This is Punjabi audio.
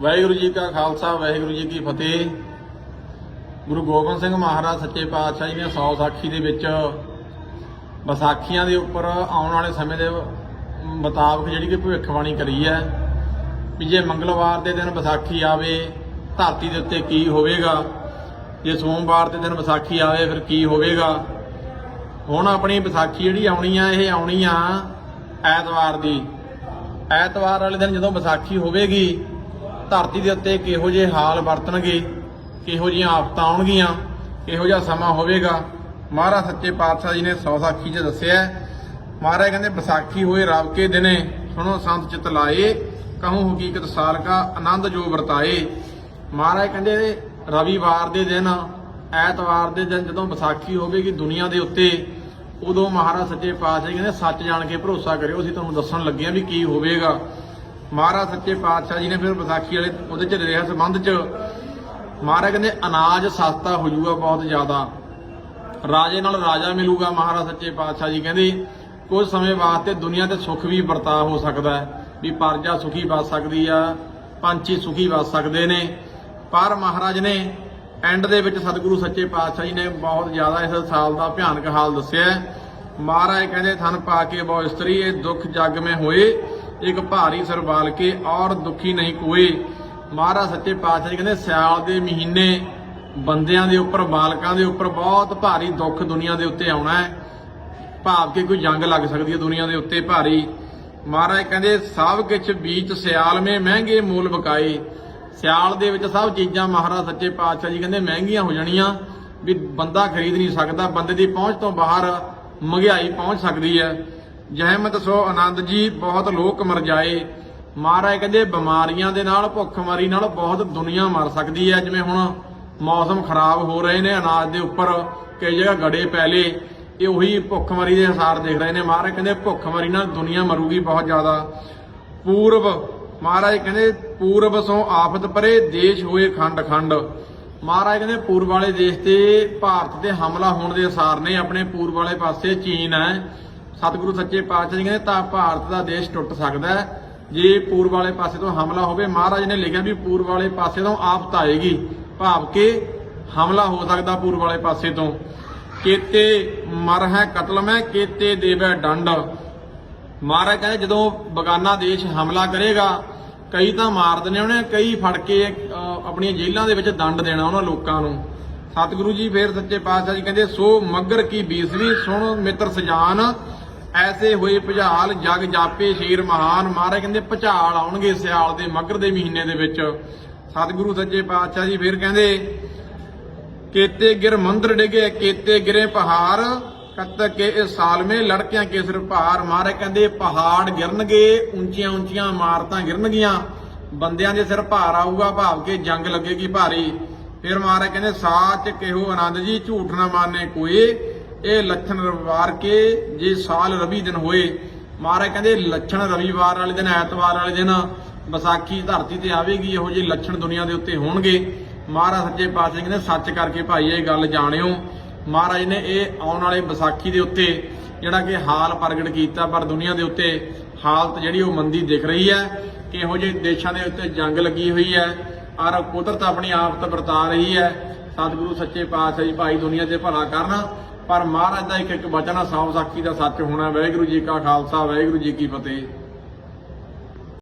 ਵਾਹਿਗੁਰੂ ਜੀ ਕਾ ਖਾਲਸਾ, ਵਾਹਿਗੁਰੂ ਜੀ ਕੀ ਫਤਿਹ। ਗੁਰੂ ਗੋਬਿੰਦ ਸਿੰਘ ਮਹਾਰਾਜ ਸੱਚੇ ਪਾਤਸ਼ਾਹ ਜੀ ਨੇ ਸੌ ਸਾਖੀ ਦੇ ਵਿੱਚ ਵਿਸਾਖੀਆਂ ਦੇ ਉੱਪਰ ਆਉਣ ਵਾਲੇ ਸਮੇਂ ਦੇ ਮੁਤਾਬਕ ਜਿਹੜੀ ਕਿ ਭਵਿੱਖਬਾਣੀ ਕਰੀ ਹੈ ਵੀ ਜੇ ਮੰਗਲਵਾਰ ਦੇ ਦਿਨ ਵਿਸਾਖੀ ਆਵੇ, ਧਰਤੀ ਦੇ ਉੱਤੇ ਕੀ ਹੋਵੇਗਾ? ਜੇ ਸੋਮਵਾਰ ਦੇ ਦਿਨ ਵਿਸਾਖੀ ਆਵੇ, ਫਿਰ ਕੀ ਹੋਵੇਗਾ? ਹੁਣ ਆਪਣੀ ਵਿਸਾਖੀ ਜਿਹੜੀ ਆਉਣੀ ਆ, ਇਹ ਆਉਣੀ ਆ ਐਤਵਾਰ ਦੀ। ਐਤਵਾਰ ਵਾਲੇ ਦਿਨ ਜਦੋਂ ਵਿਸਾਖੀ ਹੋਵੇਗੀ ਧਰਤੀ ਦੇ ਉੱਤੇ ਕਿਹੋ ਜਿਹੇ ਹਾਲ ਵਰਤਣਗੇ, ਕਿਹੋ ਜਿਹੀਆਂ ਆਫਤਾਂ ਆਉਣਗੀਆਂ, ਕਿਹੋ ਜਿਹਾ ਸਮਾਂ ਹੋਵੇਗਾ? ਮਹਾਰਾਜ ਸੱਚੇ ਪਾਤਸ਼ਾਹ ਜੀ ਨੇ ਸੌ ਸਾਖੀ 'ਚ ਦੱਸਿਆ ਮਹਾਰਾਜ ਕਹਿੰਦੇ, ਵਿਸਾਖੀ ਹੋਏ ਰਬ ਕੇ ਦਿਨੇ ਸੁਣੋ, ਸੰਤ ਚਿਤ ਲਾਏ, ਕਹੂੰ ਹਕੀਕਤ ਸਾਲ ਕਾ ਆਨੰਦ ਜੋ ਵਰਤਾਏ। ਮਹਾਰਾਜ ਕਹਿੰਦੇ, ਰਵੀਵਾਰ ਦੇ ਦਿਨ, ਐਤਵਾਰ ਦੇ ਦਿਨ ਜਦੋਂ ਵਿਸਾਖੀ ਹੋਵੇਗੀ ਦੁਨੀਆ ਦੇ ਉੱਤੇ, ਉਦੋਂ ਮਹਾਰਾਜ ਸੱਚੇ ਪਾਤਸ਼ਾਹ ਜੀ ਕਹਿੰਦੇ, ਸੱਚ ਜਾਣ ਕੇ ਭਰੋਸਾ ਕਰਿਓ। ਅਸੀਂ ਤੁਹਾਨੂੰ ਦੱਸਣ ਲੱਗੇ ਹਾਂ ਵੀ ਕੀ ਹੋਵੇਗਾ। ਮਹਾਰਾਜ ਸੱਚੇ ਪਾਤਸ਼ਾਹ ਜੀ ਨੇ ਫਿਰ ਵਿਸਾਖੀ ਵਾਲੇ ਉਹਦੇ ਚ ਰਿਹਾ ਸੰਬੰਧ ਚ। ਮਹਾਰਾਜ ਕਹਿੰਦੇ, ਅਨਾਜ ਸਸਤਾ ਹੋ ਜਾਊਗਾ ਬਹੁਤ ਜ਼ਿਆਦਾ। ਰਾਜੇ ਨਾਲ ਰਾਜਾ ਮਿਲੂਗਾ, ਮਹਾਰਾਜ ਸੱਚੇ ਪਾਤਸ਼ਾਹ ਜੀ ਕਹਿੰਦੇ। ਕੁਝ ਸਮੇਂ ਵਾਸਤੇ ਦੁਨੀਆ ਤੇ ਸੁੱਖ ਵੀ ਵਰਤਾ ਹੋ ਸਕਦਾ ਹੈ, ਵੀ ਪਰਜਾ ਸੁਖੀ ਬਚ ਸਕਦੀ ਆ, ਪੰਛੀ ਸੁਖੀ ਬਚ ਸਕਦੇ ਨੇ। ਪਰ ਮਹਾਰਾਜ ਨੇ ਐਂਡ ਦੇ ਵਿੱਚ ਸਤਿਗੁਰੂ ਸੱਚੇ ਪਾਤਸ਼ਾਹ ਜੀ ਨੇ ਬਹੁਤ ਜ਼ਿਆਦਾ ਇਸ ਸਾਲ ਦਾ ਭਿਆਨਕ ਹਾਲ ਦੱਸਿਆ ਮਹਾਰਾਜ ਕਹਿੰਦੇ, ਥਨ ਪਾ ਕੇ ਬਹੁ ਇਸਤਰੀ, ਇਹ ਦੁੱਖ ਜਗ ਮੇ ਹੋਏ ਇੱਕ ਭਾਰੀ ਸਰਬਾਲ ਕੇ ਔਰ ਦੁਖੀ ਨਹੀਂ ਕੋਏ। ਮਹਾਰਾਜ ਸੱਚੇ ਪਾਤਸ਼ਾਹ ਜੀ ਕਹਿੰਦੇ, ਸਿਆਲ ਦੇ ਮਹੀਨੇ ਬੰਦਿਆਂ ਦੇ ਉੱਪਰ, ਬਾਲਕਾਂ ਦੇ ਉੱਪਰ ਬਹੁਤ ਭਾਰੀ ਦੁੱਖ ਦੁਨੀਆ ਦੇ ਉੱਤੇ ਆਉਣਾ ਹੈ। ਭਾਵ ਕਿ ਕੋਈ ਜੰਗ ਲੱਗ ਸਕਦੀ ਹੈ ਦੁਨੀਆ ਦੇ ਉੱਤੇ ਭਾਰੀ। ਮਹਾਰਾਜ ਕਹਿੰਦੇ, ਸਭ ਕੁਛ ਬੀਚ ਸਿਆਲ ਮੇ ਮਹਿੰਗੇ ਮੂਲ ਬਕਾਏ। ਸਿਆਲ ਦੇ ਵਿੱਚ ਸਭ ਚੀਜ਼ਾਂ ਮਹਾਰਾਜ ਸੱਚੇ ਪਾਤਸ਼ਾਹ ਜੀ ਕਹਿੰਦੇ ਮਹਿੰਗੀਆਂ ਹੋ ਜਾਣੀਆਂ। ਵੀ ਬੰਦਾ ਖਰੀਦ ਨਹੀਂ ਸਕਦਾ, ਬੰਦੇ ਦੀ ਪਹੁੰਚ ਤੋਂ ਬਾਹਰ ਮਹਿੰਗਾਈ ਪਹੁੰਚ ਸਕਦੀ ਹੈ। ਜਹਿਮਤ ਸੋ ਆਨੰਦ ਜੀ, ਬਹੁਤ ਲੋਕ ਮਰ ਜਾਏ। ਮਹਾਰਾਜ ਕਹਿੰਦੇ, ਬਿਮਾਰੀਆਂ ਦੇ ਨਾਲ, ਭੁੱਖਮਰੀ ਨਾਲ ਬਹੁਤ ਦੁਨੀਆ ਮਰ ਸਕਦੀ ਹੈ। ਜਿਵੇਂ ਹੁਣ ਮੌਸਮ ਖਰਾਬ ਹੋ ਰਹੇ ਨੇ ਅਨਾਜ ਦੇ ਉੱਪਰ, ਕਈ ਜਗ੍ਹਾ ਗੜੇ ਪੈਲੇ ਇਹ ਉਹੀ ਭੁੱਖਮਰੀ ਦੇ ਹਸਾਰ ਦੇਖ ਰਹੇ ਨੇ। ਮਹਾਰਾਜ ਕਹਿੰਦੇ, ਭੁੱਖਮਰੀ ਨਾਲ ਦੁਨੀਆ ਮਰੂਗੀ ਬਹੁਤ ਜ਼ਿਆਦਾ। ਪੂਰਬ, ਮਹਾਰਾਜ ਕਹਿੰਦੇ, ਪੂਰਬ ਸੋਂ ਆਫਤ ਪਰੇ, ਦੇਸ਼ ਹੋਏ ਖੰਡ ਖੰਡ। ਮਹਾਰਾਜ ਕਹਿੰਦੇ, ਪੂਰਬ ਵਾਲੇ ਦੇਸ਼ ਤੇ ਭਾਰਤ ਤੇ ਹਮਲਾ ਹੋਣ ਦੇ ਅਸਾਰ ਨੇ। ਆਪਣੇ ਪੂਰਬ ਵਾਲੇ ਪਾਸੇ ਚੀਨ ਹੈ। ਸਤਿਗੁਰੂ ਸੱਚੇ ਪਾਤਸ਼ਾਹ ਜੀ ਕਹਿੰਦੇ, ਤਾਂ ਭਾਰਤ ਦਾ ਦੇਸ਼ ਟੁੱਟ ਸਕਦਾ ਹੈ। ਜੇ ਪੂਰਬ ਵਾਲੇ ਪਾਸੇ ਤੋਂ ਹਮਲਾ ਹੋਵੇ, ਮਹਾਰਾਜ ਨੇ ਲਿਖਿਆ ਵੀ ਪੂਰਬ ਵਾਲੇ ਪਾਸੇ ਤੋਂ ਆਫਤ ਆਏਗੀ ਭਾਵ ਕਿ ਹਮਲਾ ਹੋ ਸਕਦਾ ਪੂਰਬ ਵਾਲੇ ਪਾਸੇ ਤੋਂ। ਕੇਤੇ ਮਰ ਹੈ ਕਤਲ ਮੈਂ ਕੇਤੇ ਦੇਵੇ ਡੰਡ। ਮਹਾਰਾਜ ਕਹਿੰਦੇ, ਜਦੋਂ ਬਗਾਨਾ ਦੇਸ਼ ਹਮਲਾ ਕਰੇਗਾ, ਕਈ ਤਾਂ ਮਾਰਦੇ ਨੇ ਉਹਨੇ ਕਈ ਫੜ ਕੇ ਆਪਣੀਆਂ ਜੇਲ੍ਹਾਂ ਦੇ ਵਿੱਚ ਦੰਡ ਦੇਣਾ ਉਹਨਾਂ ਲੋਕਾਂ ਨੂੰ। ਸਤਿਗੁਰੂ ਜੀ ਫੇਰ ਸੱਚੇ ਪਾਤਸ਼ਾਹ ਜੀ ਕਹਿੰਦੇ, ਸੋ ਮੱਗਰ ਕੀ ਬੀਸਵੀ, ਸੁਣ ਮਿੱਤਰ ਸਜਾਨ ਐਸੇ ਹੋਏ ਭਜਾਲ ਜਗ ਜਾਪੇ ਸ਼ੇਰ ਮਹਾਨ। ਮਹਾਰਾਜ ਕਹਿੰਦੇ ਭੁਚਾਲ ਆਉਣਗੇ ਸਿਆਲ ਦੇ ਮਗਰ ਦੇ ਮਹੀਨੇ ਦੇ ਵਿੱਚ। ਸਤਿਗੁਰੂ ਸੱਚੇ ਪਾਤਸ਼ਾਹ ਜੀ ਫਿਰ ਕਹਿੰਦੇ, ਕੇਤੇ ਗਿਰ ਮੰਦਰ ਡਿਗੇ, ਕੇਤੇ ਗਿਰੇ ਪਹਾੜ ਕਤ ਕੇ ਇਸ ਸਾਲ ਮੇ ਲੜਕਿਆਂ ਕੇ ਸਿਰ ਭਾਰ। ਮਾਰੇ ਕਹਿੰਦੇ ਪਹਾੜ ਗਿਰਨਗੇ, ਉੱਚੀਆਂ ਉੱਚੀਆਂ ਇਮਾਰਤਾਂ ਗਿਰਨਗੀਆਂ। ਬੰਦਿਆਂ ਦੇ ਸਿਰ ਭਾਰ ਆਊਗਾ, ਭਾਵ ਕੇ ਜੰਗ ਲੱਗੇਗੀ ਭਾਰੀ। ਫਿਰ ਮਾਰੇ ਕਹਿੰਦੇ, ਸਾਚ ਕਿਹੋ ਆਨੰਦ ਜੀ, ਝੂਠ ਨਾ ਮਾਨੇ ਕੋਈ। ਇਹ ਲੱਛਣ ਰਵਿਵਾਰ ਕੇ ਜੇ ਸਾਲ ਰਵੀ ਦਿਨ ਹੋਏ। ਮਹਾਰਾਜ ਕਹਿੰਦੇ ਲੱਛਣ ਰਵੀਵਾਰ ਵਾਲੇ ਦਿਨ, ਐਤਵਾਰ ਵਾਲੇ ਦਿਨ ਵਿਸਾਖੀ ਧਰਤੀ ਤੇ ਆਵੇਗੀ, ਇਹੋ ਜਿਹੇ ਲੱਛਣ ਦੁਨੀਆ ਦੇ ਉੱਤੇ ਹੋਣਗੇ। ਮਹਾਰਾਜ ਸੱਚੇ ਪਾਤਸ਼ਾਹ ਕਹਿੰਦੇ ਸੱਚ ਕਰਕੇ ਭਾਈ ਇਹ ਗੱਲ ਜਾਣਿਓ। ਮਹਾਰਾਜ ਨੇ ਇਹ ਆਉਣ ਵਾਲੇ ਵਿਸਾਖੀ ਦੇ ਉੱਤੇ ਜਿਹੜਾ ਕਿ ਹਾਲ ਪ੍ਰਗਟ ਕੀਤਾ, ਪਰ ਦੁਨੀਆ ਦੇ ਉੱਤੇ ਹਾਲਤ ਜਿਹੜੀ ਉਹ ਮੰਦੀ ਦਿਖ ਰਹੀ ਹੈ ਕਿ ਇਹੋ ਜਿਹੇ ਦੇਸ਼ਾਂ ਦੇ ਉੱਤੇ ਜੰਗ ਲੱਗੀ ਹੋਈ ਹੈ। ਔਰ ਕੁਦਰਤ ਆਪਣੀ ਆਫਤ ਵਰਤਾ ਰਹੀ ਹੈ। ਸਤਿਗੁਰੂ ਸੱਚੇ ਪਾਤਸ਼ਾਹ ਜੀ ਭਾਈ ਦੁਨੀਆ ਦੇ ਭਲਾ ਕਰਨ। ਪਰ ਮਹਾਰਾਜ ਦਾ ਇੱਕ ਇੱਕ ਵਚਨ ਆ ਸਾਫ਼ ਸਾਖੀ ਦਾ ਸੱਚ ਹੋਣਾ। ਵਾਹਿਗੁਰੂ ਜੀ ਕਾ ਖਾਲਸਾ, ਵਾਹਿਗੁਰੂ ਜੀ ਕੀ ਫਤਿਹ।